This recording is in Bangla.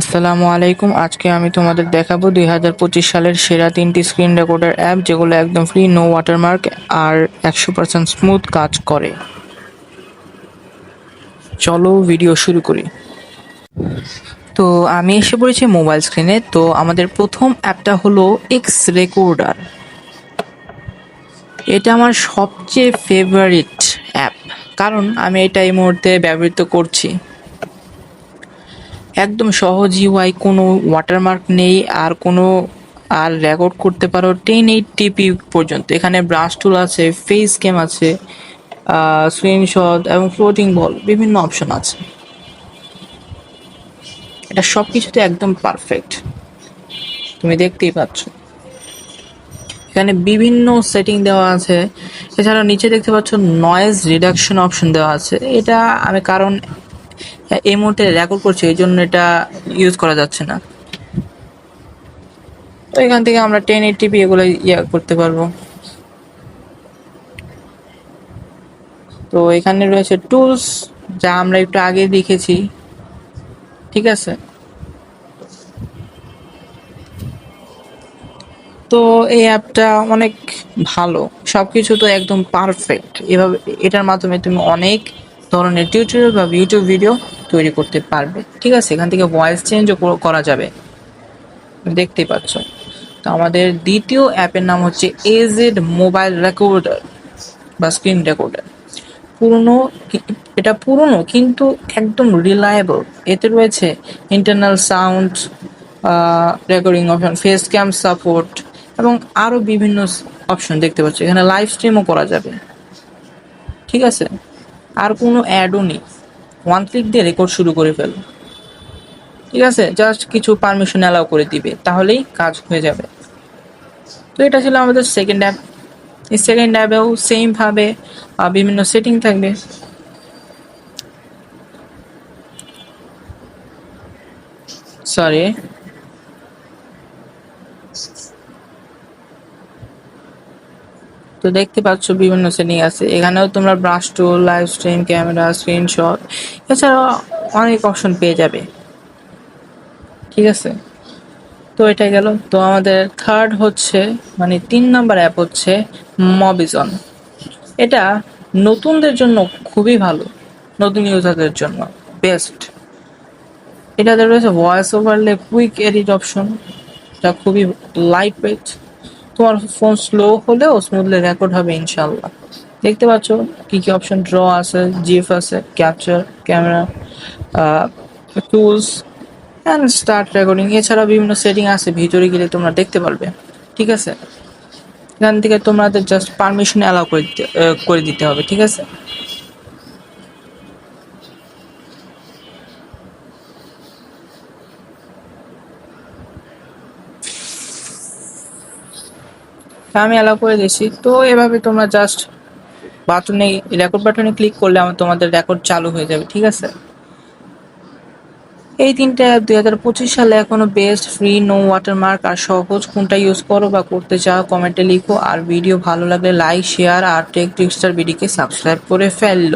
আসসালামু আলাইকুম। আজকে আমি তোমাদের দেখাবো দুই হাজার পঁচিশ সালের সেরা তিনটি স্ক্রিন রেকর্ডার অ্যাপ যেগুলো একদম ফ্রি নো ওয়াটারমার্ক আর একশো পার্সেন্ট স্মুথ কাজ করে। চলো ভিডিও শুরু করি। তো আমি এসে পড়েছি মোবাইল স্ক্রিনে তো আমাদের প্রথম অ্যাপটা হলো এক্স রেকর্ডার এটা আমার সবচেয়ে ফেভারিট অ্যাপ কারণ আমি এটা এই মুহূর্তে ব্যবহৃত করছি। একদম সহজ ইউআই কোনো ওয়াটারমার্ক নেই, আর কোনো, আর রেকর্ড করতে পারো টেন এইট টিপি পর্যন্ত। এখানে ব্রাশ টুল আছে ফেস ক্যাম আছে স্ক্রিনশট এবং ফ্লোটিং বল বিভিন্ন অপশন আছে। এটা সব কিছুতে একদম পারফেক্ট তুমি দেখতেই পাচ্ছ। এখানে বিভিন্ন সেটিং দেওয়া আছে। এছাড়া নিচে দেখতে পাচ্ছ নয়েজ রিডাকশন অপশন দেওয়া আছে। এটা আমি কারণ এই মুহূর্তে রেকর্ড করছে, এই জন্য এটা ইউজ করা যাচ্ছে না। তো এখান থেকে আমরা টেন এইটিপি এগুলো ইয়ে করতে পারব। তো এখানে রয়েছে টুলস যা আমরা একটু আগে দেখেছি। ঠিক আছে? তো এই অ্যাপটা অনেক ভালো। সব কিছু তো একদম পারফেক্ট এভাবে, এটার মাধ্যমে তুমি অনেক ধরনের টিউটোরিয়াল বা ইউটিউব ভিডিও তৈরি করতে পারবে। ঠিক আছে? এখান থেকে ভয়েস চেঞ্জও করা যাবে। দেখতেই পাচ্ছ। তো আমাদের দ্বিতীয় অ্যাপের নাম হচ্ছে এজেড মোবাইল রেকর্ডার বা স্ক্রিন রেকর্ডার পুরনো এটা পুরনো কিন্তু একদম রিলায়েবল এতে রয়েছে internal sound recording option face cam support এবং আরও বিভিন্ন অপশন দেখতে পাচ্ছ। এখানে লাইভ স্ট্রিমও করা যাবে। ঠিক আছে? আর কোনো অ্যাডও নেই। ওয়ান ক্লিক দিয়ে রেকর্ড শুরু করে ফেল। ঠিক আছে? জাস্ট কিছু পারমিশন অ্যালাউ করে দিবে, তাহলেই কাজ হয়ে যাবে। তো এটা ছিল আমাদের সেকেন্ড অ্যাপ এই সেকেন্ড অ্যাপেও সেমভাবে বিভিন্ন সেটিং থাকবে। সরি তো দেখতে পাচ্ছ বিভিন্ন শ্রেণি আছে। এখানেও তোমরা brush tool live stream camera screenshot এছাড়াও অনেক অপশন পেয়ে যাবে। ঠিক আছে? তো এটা গেল। তো আমাদের থার্ড হচ্ছে মানে তিন নাম্বার অ্যাপ হচ্ছে মবিজন এটা নতুনদের জন্য খুবই ভালো, নতুন ইউজারদের জন্য বেস্ট এটাতে রয়েছে voice overlay quick edit option যা খুবই লাইট ওয়েট তোমার ফোন স্লো হলেও স্মুথলি রেকর্ড হবে ইনশাল্লাহ দেখতে পাচ্ছ কি কি অপশন ড্র আছে জিএফ আছে capture camera tools and start recording এছাড়া বিভিন্ন সেটিং আছে, ভিতরে গেলে তোমরা দেখতে পারবে। ঠিক আছে? এখান থেকে তোমাদের জাস্ট পারমিশন অ্যালাউ করে দিতে করে দিতে হবে, ঠিক আছে? আমি অ্যালাউ করে দিয়েছি। তো এভাবে তোমরা জাস্ট বাটনে রেকর্ড বাটনে ক্লিক করলে আমার তোমাদের রেকর্ড চালু হয়ে যাবে, ঠিক আছে? এই তিনটা অ্যাপ দুই হাজার পঁচিশ সালে এখনও বেস্ট ফ্রি নো ওয়াটারমার্ক আর সহজ কোনটা ইউজ করো বা করতে চাও কমেন্টে লিখো। আর ভিডিও ভালো লাগলে লাইক শেয়ার আর টেক টিপস্টার ভিডিওকে সাবস্ক্রাইব করে ফেলল